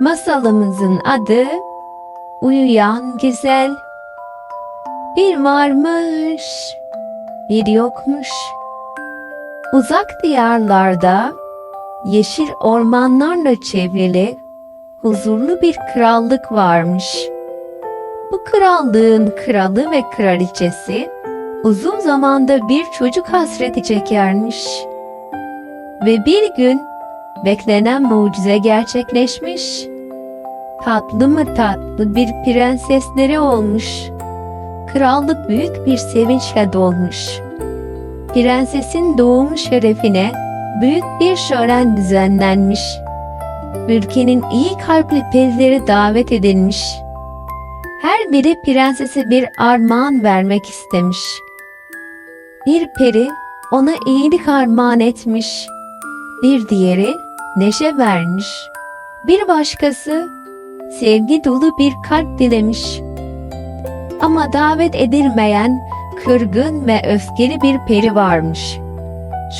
Masalımızın adı Uyuyan Güzel. Bir varmış, bir yokmuş. Uzak diyarlarda yeşil ormanlarla çevrili huzurlu bir krallık varmış. Bu krallığın kralı ve kraliçesi uzun zamanda bir çocuk hasreti çekermiş. Ve bir gün beklenen mucize gerçekleşmiş. Tatlı mı tatlı bir prensesleri olmuş. Krallık büyük bir sevinçle dolmuş. Prensesin doğumu şerefine büyük bir şölen düzenlenmiş. Ülkenin iyi kalpli perileri davet edilmiş. Her biri prensese bir armağan vermek istemiş. Bir peri ona iyilik armağan etmiş. Bir diğeri neşe vermiş. Bir başkası sevgi dolu bir kalp dilemiş. Ama davet edilmeyen kırgın ve öfkeli bir peri varmış.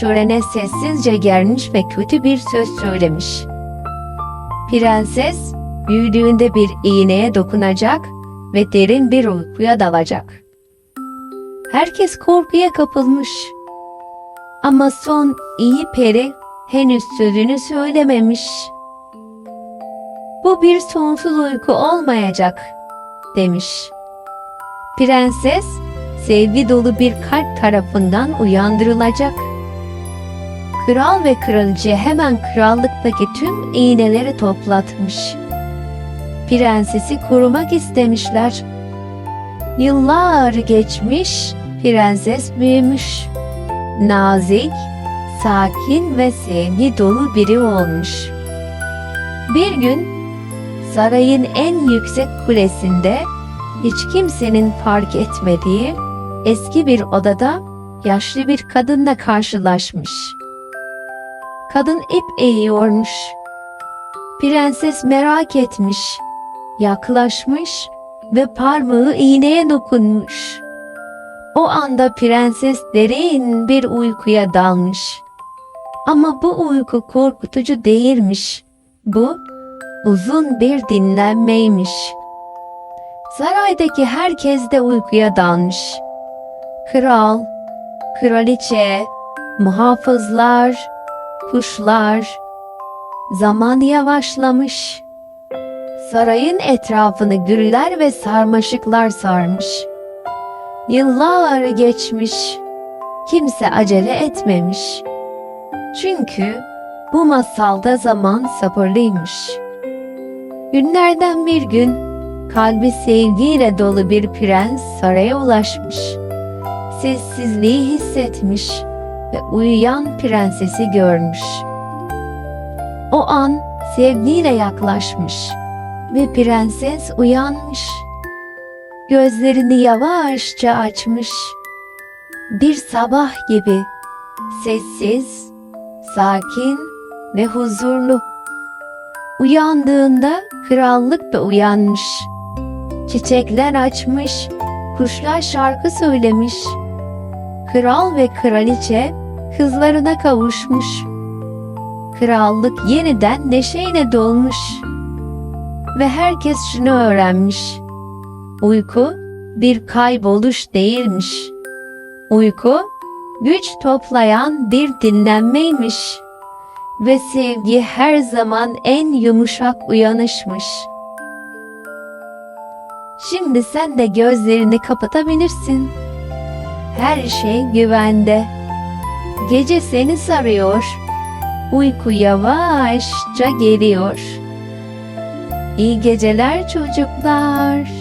Şölene sessizce gelmiş ve kötü bir söz söylemiş. Prenses büyüdüğünde bir iğneye dokunacak ve derin bir uykuya dalacak. Herkes korkuya kapılmış. Ama son iyi peri henüz sözünü söylememiş. Bu bir sonsuz uyku olmayacak demiş. Prenses sevgi dolu bir kalp tarafından uyandırılacak. Kral ve kraliçe hemen krallıktaki tüm iğneleri toplatmış. Prensesi korumak istemişler. Yıllar geçmiş, prenses büyümüş. Nazik, sakin ve sevgi dolu biri olmuş. Bir gün sarayın en yüksek kulesinde hiç kimsenin fark etmediği eski bir odada yaşlı bir kadınla karşılaşmış. Kadın ip eğiyormuş. Prenses merak etmiş, yaklaşmış ve parmağı iğneye dokunmuş. O anda prenses derin bir uykuya dalmış. Ama bu uyku korkutucu değilmiş. Bu uzun bir dinlenmeymiş. Saraydaki herkes de uykuya dalmış. Kral, kraliçe, muhafızlar, kuşlar. Zaman yavaşlamış. Sarayın etrafını güller ve sarmaşıklar sarmış. Yıllar geçmiş. Kimse acele etmemiş. Çünkü bu masalda zaman sabırlıymış. Günlerden bir gün kalbi sevgiyle dolu bir prens saraya ulaşmış. Sessizliği hissetmiş ve uyuyan prensesi görmüş. O an sevgiyle yaklaşmış ve prenses uyanmış. Gözlerini yavaşça açmış. Bir sabah gibi sessiz, sakin ve huzurlu. Uyandığında krallık da uyanmış. Çiçekler açmış, kuşlar şarkı söylemiş. Kral ve kraliçe kızlarına kavuşmuş. Krallık yeniden neşeyle dolmuş. Ve herkes şunu öğrenmiş. Uyku bir kayboluş değilmiş. Uyku güç toplayan bir dinlenmeymiş. Ve sevgi her zaman en yumuşak uyanışmış. Şimdi sen de gözlerini kapatabilirsin. Her şey güvende. Gece seni sarıyor. Uyku yavaşça geliyor. İyi geceler çocuklar.